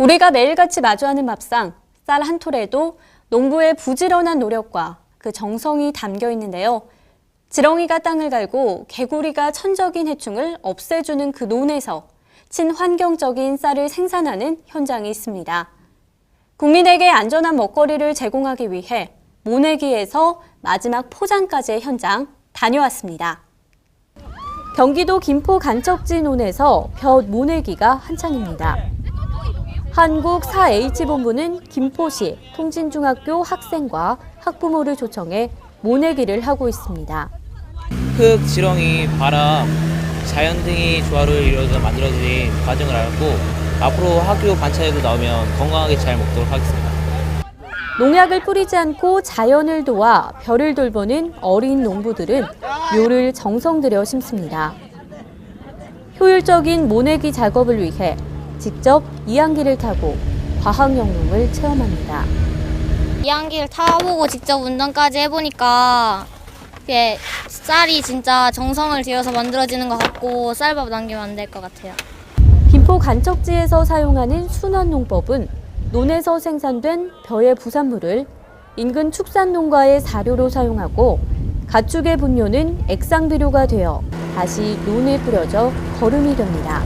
우리가 매일같이 마주하는 밥상, 쌀 한 톨에도 농부의 부지런한 노력과 그 정성이 담겨 있는데요. 지렁이가 땅을 갈고 개구리가 천적인 해충을 없애주는 그 논에서 친환경적인 쌀을 생산하는 현장이 있습니다. 국민에게 안전한 먹거리를 제공하기 위해 모내기에서 마지막 포장까지의 현장 다녀왔습니다. 경기도 김포 간척지 논에서 벼 모내기가 한창입니다. 한국 4H본부는 김포시 통진중학교 학생과 학부모를 초청해 모내기를 하고 있습니다. 흙, 지렁이, 바람, 자연 등이 조화를 이루어서 만들어진 과정을 알고 앞으로 학교 반찬에도 나오면 건강하게 잘 먹도록 하겠습니다. 농약을 뿌리지 않고 자연을 도와 벼를 돌보는 어린 농부들은 묘를 정성 들여 심습니다. 효율적인 모내기 작업을 위해 직접 이항기를 타고 과학영농을 체험합니다. 이항기를 타보고 직접 운전까지 해보니까 이게 쌀이 진짜 정성을 들여서 만들어지는 것 같고 쌀밥 남기면 안 될 것 같아요. 김포 간척지에서 사용하는 순환농법은 논에서 생산된 벼의 부산물을 인근 축산농가의 사료로 사용하고 가축의 분뇨는 액상비료가 되어 다시 논에 뿌려져 거름이 됩니다.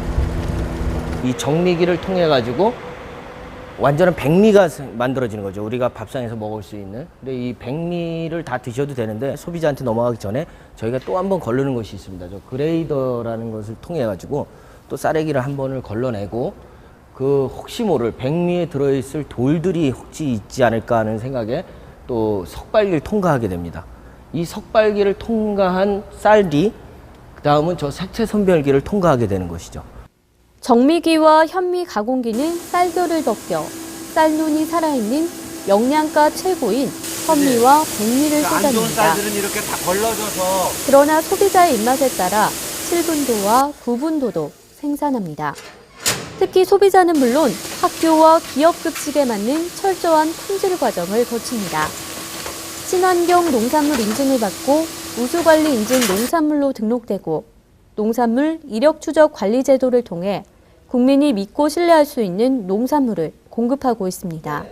이 정미기를 통해 가지고 완전한 백미가 만들어지는 거죠. 우리가 밥상에서 먹을 수 있는. 근데 이 백미를 다 드셔도 되는데 소비자한테 넘어가기 전에 저희가 또 한 번 걸르는 것이 있습니다. 저 그레이더라는 것을 통해 가지고 또 쌀에기를 한 번을 걸러내고 그 혹시 모를 백미에 들어있을 돌들이 혹시 있지 않을까 하는 생각에 또 석발기를 통과하게 됩니다. 이 석발기를 통과한 쌀이 그 다음은 저 색채 선별기를 통과하게 되는 것이죠. 정미기와 현미 가공기는 쌀겨를 벗겨 쌀눈이 살아있는 영양가 최고인 현미와 백미를 안 좋은 쏟아냅니다. 그러나 소비자의 입맛에 따라 7분도와 9분도도 생산합니다. 특히 소비자는 물론 학교와 기업 급식에 맞는 철저한 품질 과정을 거칩니다. 친환경 농산물 인증을 받고 우수관리 인증 농산물로 등록되고 농산물 이력 추적 관리 제도를 통해 국민이 믿고 신뢰할 수 있는 농산물을 공급하고 있습니다.